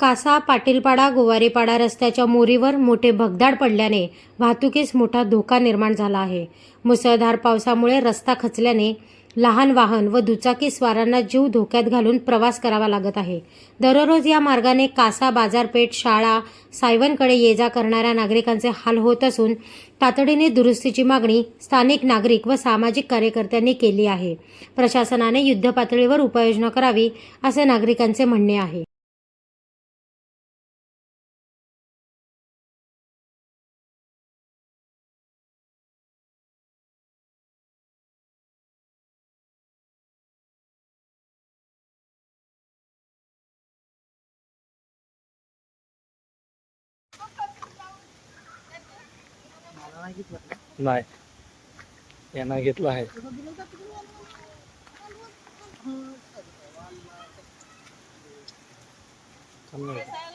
कासा पाटीलपाडा गोवारीपाडा रस्त्याच्या मोरीवर मोठे भगदाड पडल्याने वाहतुकीस मोठा धोका निर्माण झाला आहे. मुसळधार पावसामुळे रस्ता खचल्याने लहान वाहन व दुचाकी स्वारांना जीव धोक्यात घालून प्रवास करावा लागत आहे. दररोज या मार्गाने कासा बाजारपेठ शाळा सायवनकडे ये जा करणाऱ्या नागरिकांचे हाल होत असून तातडीने दुरुस्तीची मागणी स्थानिक नागरिक व सामाजिक कार्यकर्त्यांनी केली आहे. प्रशासनाने युद्धपातळीवर उपाययोजना करावी असे नागरिकांचे म्हणणे आहे. नाही. यांना घेतलं आहे. ना.